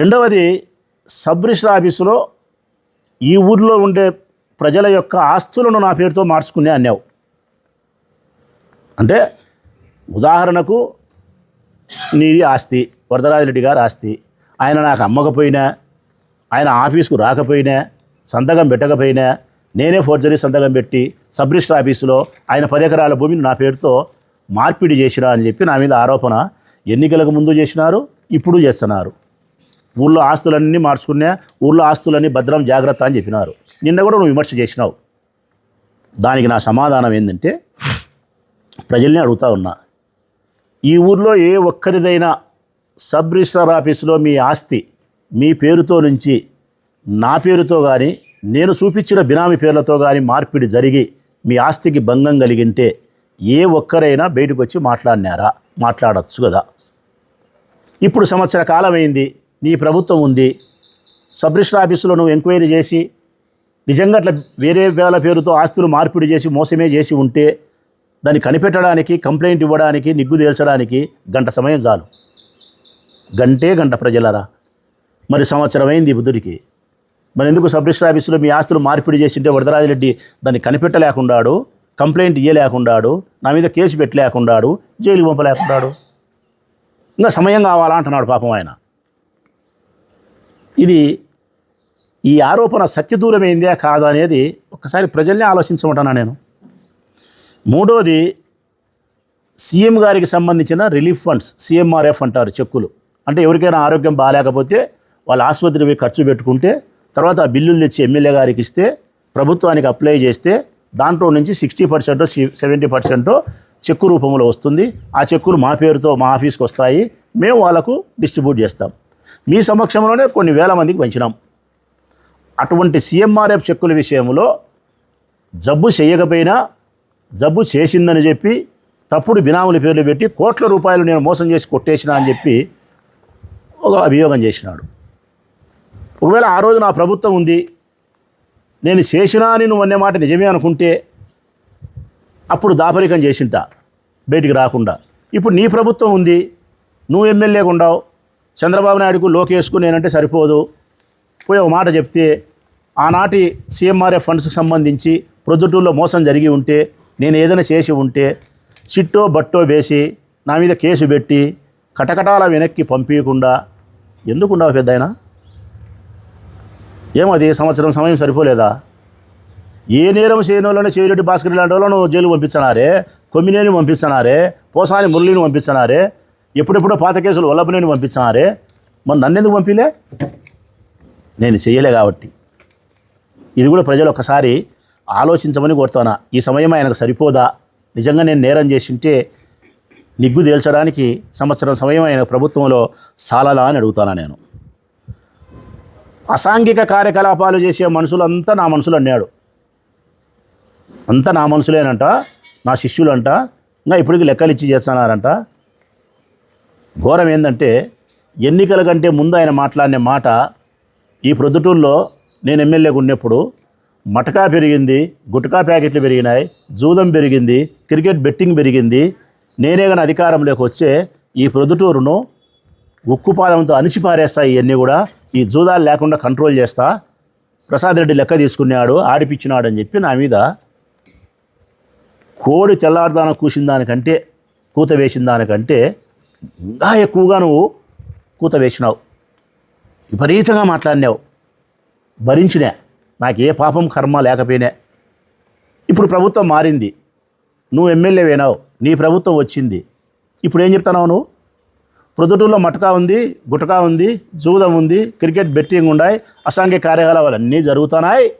రెండవది sub register ఆఫీసులో ఈ ఊర్లో ఉండే ప్రజల యొక్క ఆస్తులను నా పేరుతో మార్చుకునే అన్నావు. అంటే ఉదాహరణకు నీది ఆస్తి వరదరాజరెడ్డి గారి ఆస్తి ఆయన నాకు అమ్మకపోయినా ఆయన ఆఫీస్కు రాకపోయినా సంతకం పెట్టకపోయినా నేనే ఫోర్జరీ సంతకం పెట్టి సబ్ రిజిస్టర్ ఆఫీసులో ఆయన పది ఎకరాల భూమిని నా పేరుతో మార్పిడి చేసిరా అని చెప్పి నా మీద ఆరోపణ ఎన్నికలకు ముందు చేసినారు ఇప్పుడు చేస్తున్నారు. ఊళ్ళో ఆస్తులన్నీ మార్చుకున్నా ఊళ్ళో ఆస్తులన్నీ భద్రం జాగ్రత్త అని చెప్పినారు. నిన్న కూడా నువ్వు విమర్శ చేసినావు. దానికి నా సమాధానం ఏంటంటే ప్రజల్ని అడుగుతా ఉన్నా. ఈ ఊర్లో ఏ ఒక్కరిదైనా సబ్ రిజిస్టర్ ఆఫీసులో మీ ఆస్తి మీ పేరుతో నుంచి నా పేరుతో కానీ నేను చూపించిన బినామీ పేర్లతో కానీ మార్పిడి జరిగి మీ ఆస్తికి భంగం కలిగింటే ఏ ఒక్కరైనా బయటకు వచ్చి మాట్లాడినారా? మాట్లాడచ్చు కదా. ఇప్పుడు సంవత్సర కాలం అయింది నీ ప్రభుత్వం ఉంది. సబ్ రిజిస్టర్ ఆఫీసులో నువ్వు ఎంక్వైరీ చేసి నిజంగా అట్లా వేరే వేల పేరుతో ఆస్తులు మార్పిడి చేసి మోసమే చేసి ఉంటే దాన్ని కనిపెట్టడానికి కంప్లైంట్ ఇవ్వడానికి నిగ్గు తేల్చడానికి గంట సమయం చాలు. గంటే గంట ప్రజలరా. మరి సంవత్సరం అయింది బుద్ధుడికి. మరి ఎందుకు సబ్ రిజిస్టర్ ఆఫీసులో మీ ఆస్తులు మార్పిడి చేసింటే వరదరాజిరెడ్డి దాన్ని కనిపెట్టలేకుండాడు కంప్లైంట్ ఇయ్యలేకుండాడు నా మీద కేసు పెట్టలేకుండాడు జైలు పంపలేకుండాడు? ఇంకా సమయం కావాలా అంటున్నాడు పాపం ఆయన. ఇది ఈ ఆరోపణ సత్యదూరమైందా కాదా అనేది ఒక్కసారి ప్రజల్ని ఆలోచించమంటున్నా నేను. మూడోది సీఎం గారికి సంబంధించిన రిలీఫ్ ఫండ్స్ సీఎంఆర్ఎఫ్ అంటారు చెక్కులు. అంటే ఎవరికైనా ఆరోగ్యం బాగాలేకపోతే వాళ్ళ ఆసుపత్రి పోయి ఖర్చు పెట్టుకుంటే తర్వాత ఆ బిల్లులు తెచ్చి ఎమ్మెల్యే గారికి ఇస్తే ప్రభుత్వానికి అప్లై చేస్తే దాంట్లో నుంచి sixty percent seventy percent cheque రూపంలో వస్తుంది. ఆ చెక్కులు మా పేరుతో మా ఆఫీస్కి వస్తాయి. మేము వాళ్ళకు డిస్ట్రిబ్యూట్ చేస్తాం. మీ సమక్షంలోనే కొన్ని వేల మందికి పెంచినాం. అటువంటి సీఎంఆర్ఎఫ్ చెక్కుల విషయంలో జబ్బు చేయకపోయినా జబ్బు చేసిందని చెప్పి తప్పుడు బినాముల పేర్లు పెట్టి కోట్ల రూపాయలు నేను మోసం చేసి కొట్టేసిన అని చెప్పి ఒక అభియోగం చేసినాడు. ఒకవేళ ఆ రోజు నా ప్రభుత్వం ఉంది నేను చేసినా అని నువ్వు అనే మాట నిజమే అనుకుంటే అప్పుడు దాపరికం చేసింటా బయటికి రాకుండా. ఇప్పుడు నీ ప్రభుత్వం ఉంది నువ్వు ఎమ్మెల్యేగా ఉండవు చంద్రబాబు నాయుడుకు లోకేష్కు నేనంటే సరిపోదు. పోయి ఒక మాట చెప్తే ఆనాటి సీఎంఆర్ఎఫ్ ఫండ్స్కి సంబంధించి ప్రొద్దుటూరులో మోసం జరిగి ఉంటే నేను ఏదైనా చేసి ఉంటే చిట్టో బట్టో వేసి నా మీద కేసు పెట్టి కటకటాల వెనక్కి పంపించకుండా ఎందుకుండవు పెద్ద ఆయన ఏమది సంవత్సరం సమయం సరిపోలేదా? ఏ నేరం చేయడంలోనే చేరెడ్డి భాస్కర్ లాంటి వాళ్ళను జైలు పంపిస్తున్నారే కొమ్మినేని పంపిస్తున్నారే పోసాని మురళిని పంపిస్తున్నారే ఎప్పుడెప్పుడో పాత కేసులు వల్లభనేని పంపిస్తున్నారే మరి నన్నెందుకు పంపిలే? నేను చేయలే కాబట్టి. ఇది కూడా ప్రజలు ఒకసారి ఆలోచించమని కోరుతానా ఈ సమయం ఆయనకు సరిపోదా? నిజంగా నేను నేరం చేసింటే నిగ్గు తేల్చడానికి సంవత్సరం సమయం ఆయన ప్రభుత్వంలో సాలదా అని అడుగుతానా నేను. అసాంఘిక కార్యకలాపాలు చేసే మనుషులంతా నా మనుషులు అన్నాడు. అంతా నా మనుషులేనంట నా శిష్యులంట ఇంకా ఇప్పటికి లెక్కలు ఇచ్చి చేస్తున్నారంట. ఘోరం ఏంటంటే ఎన్నికల కంటే ముందు ఆయన మాట్లాడిన మాట ఈ ప్రొద్దుటూరులో నేను ఎమ్మెల్యేగా ఉన్నప్పుడు మటకా పెరిగింది గుట్కా ప్యాకెట్లు పెరిగినాయి జూదం పెరిగింది క్రికెట్ బెట్టింగ్ పెరిగింది. నేనే కానీ అధికారంలోకి వచ్చే ఈ ప్రొద్దుటూరును ఉక్కుపాదంతో అణిచిపారేస్తా ఇవన్నీ కూడా ఈ జూదాలు లేకుండా కంట్రోల్ చేస్తా. ప్రసాద్ రెడ్డి లెక్క తీసుకున్నాడు ఆడిపించినాడు అని చెప్పి నా మీద కోడి తెల్లారుదానం కూసిన దానికంటే కూత వేసిన దానికంటే ఇంకా ఎక్కువగా నువ్వు కూత వేసినావు. విపరీతంగా మాట్లాడినావు. భరించినా. నాకు ఏ పాపం కర్మ లేకపోయినా. ఇప్పుడు ప్రభుత్వం మారింది. నువ్వు ఎమ్మెల్యే వేనావు నీ ప్రభుత్వం వచ్చింది. ఇప్పుడు ఏం చెప్తున్నావు నువ్వు? ప్రొద్దుటూరులో మటకా ఉంది గుటకా ఉంది జూదం ఉంది క్రికెట్ బెట్టింగ్ ఉన్నాయి అసాంఘిక కార్యకలాపాలు అన్నీ జరుగుతున్నాయి.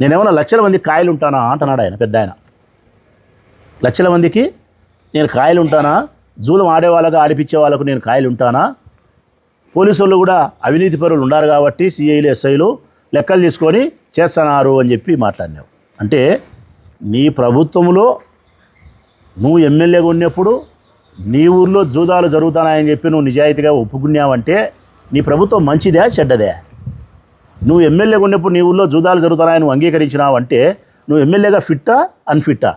నేనేమన్నా లక్షల మంది కాయలు ఉంటానా అంటున్నాడు ఆయన పెద్ద ఆయన. లక్షల మందికి నేను కాయలు ఉంటానా? జూలం ఆడే వాళ్ళకు ఆడిపించే వాళ్ళకు నేను కాయలు ఉంటానా? పోలీసు వాళ్ళు కూడా అవినీతి పరులు ఉన్నారు కాబట్టి సిఐలు ఎస్ఐలు లెక్కలు తీసుకొని చేస్తున్నారు అని చెప్పి మాట్లాడినావు. అంటే నీ ప్రభుత్వంలో నువ్వు ఎమ్మెల్యేగా ఉన్నప్పుడు నీ ఊర్లో జూదాలు జరుగుతున్నాయని చెప్పి నువ్వు నిజాయితీగా ఒప్పుకున్నావంటే నీ ప్రభుత్వం మంచిదే చెడ్డదే? నువ్వు ఎమ్మెల్యేగా ఉన్నప్పుడు నీ ఊళ్ళో జూదాలు జరుగుతున్నాయని నువ్వు అంగీకరించినావు అంటే నువ్వు ఎమ్మెల్యేగా ఫిట్టా అన్ఫిట్టా?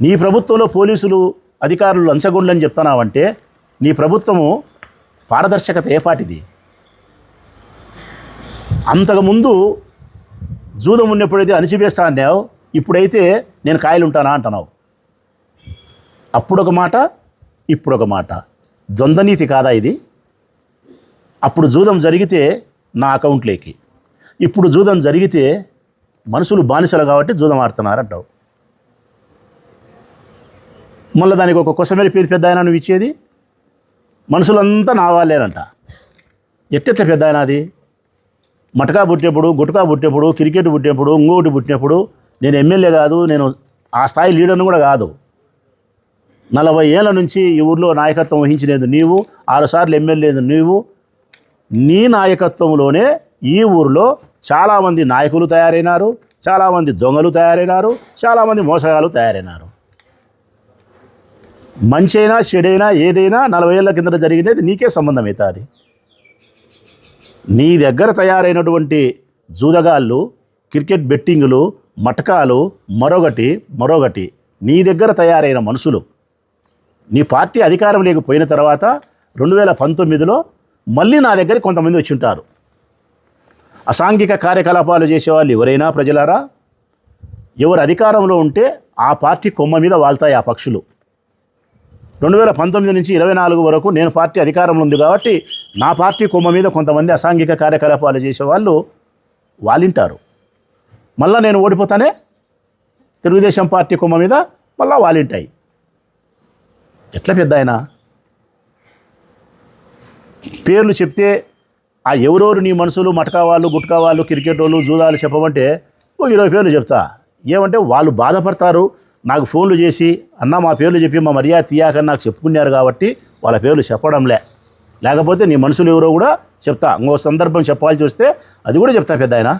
నీ ప్రభుత్వంలో పోలీసులు అధికారులు లంచగొండని చెప్తున్నావంటే నీ ప్రభుత్వము పారదర్శకత ఏపాటిది అంతకుముందు జూదం ఉన్నప్పుడైతే అణిచివేస్తా అన్నావు ఇప్పుడైతే నేను కాయలుంటానా అంటున్నావు. అప్పుడొక మాట ఇప్పుడొక మాట. ద్వంద్వనీతి కాదా ఇది? అప్పుడు జూదం జరిగితే నా అకౌంట్లోకి. ఇప్పుడు జూదం జరిగితే మనుషులు బానిసలు కాబట్టి జూదం ఆడుతున్నారు అంటావు. మళ్ళీ దానికి ఒక కొసమేరి పేరు పెద్ద ఆయన నువ్వు ఇచ్చేది? మనుషులంతా నా వాళ్ళేనంట. ఎట్టెట్ల పెద్ద ఆయన అది? మటకా పుట్టేప్పుడు గుటకా పుట్టేప్పుడు క్రికెట్ పుట్టేప్పుడు ఇంకొకటి పుట్టినప్పుడు నేను ఎమ్మెల్యే కాదు నేను ఆ స్థాయి లీడర్ను కూడా కాదు. నలభై ఏళ్ళ నుంచి ఈ ఊర్లో నాయకత్వం వహించలేదు నీవు ఆరుసార్లు ఎమ్మెల్యేది నీవు. నీ నాయకత్వంలోనే ఈ ఊరిలో చాలామంది నాయకులు తయారైనారు చాలామంది దొంగలు తయారైనారు చాలామంది మోసగాళ్ళు తయారైనారు. మంచి అయినా చెడైనా ఏదైనా నలభై ఏళ్ళ కింద జరిగినది నీకే సంబంధం అవుతుంది. నీ దగ్గర తయారైనటువంటి జూదగాళ్ళు క్రికెట్ బెట్టింగులు మటకాలు మరొకటి మరొకటి నీ దగ్గర తయారైన మనుషులు. నీ పార్టీ అధికారం లేకపోయిన తర్వాత రెండు వేల పంతొమ్మిదిలో మళ్ళీ నా దగ్గర కొంతమంది వచ్చి ఉంటారు అసాంఘిక కార్యకలాపాలు చేసేవాళ్ళు ఎవరైనా ప్రజలారా? ఎవరు అధికారంలో ఉంటే ఆ పార్టీ కొమ్మ మీద వాళ్తాయి ఆ పక్షులు. రెండు వేల పంతొమ్మిది నుంచి ఇరవై నాలుగు వరకు నేను పార్టీ అధికారంలో ఉంది కాబట్టి నా పార్టీ కొమ్మ మీద కొంతమంది అసాంఘిక కార్యకలాపాలు చేసేవాళ్ళు వాలింటారు. మళ్ళా నేను ఓడిపోతానే తెలుగుదేశం పార్టీ కొమ్మ మీద మళ్ళా వాలింటాయి. ఎట్లా పెద్ద ఆయన? పేర్లు చెప్తే ఆ ఎవరెవరు నీ మనుషులు మటకా వాళ్ళు గుట్కా వాళ్ళు క్రికెట్ వాళ్ళు జూదాలు చెప్పమంటే ఓ ఇరవై పేర్లు చెప్తా. ఏమంటే వాళ్ళు బాధపడతారు నాకు ఫోన్లు చేసి అన్న మా పేర్లు చెప్పి మా మర్యాద తీయాకని నాకు చెప్పుకున్నారు కాబట్టి వాళ్ళ పేర్లు చెప్పడంలే. లేకపోతే నీ మనుషులు ఎవరో కూడా చెప్తా. ఇంకో సందర్భం చెప్పాల్సి వస్తే అది కూడా చెప్తా పెద్ద ఆయన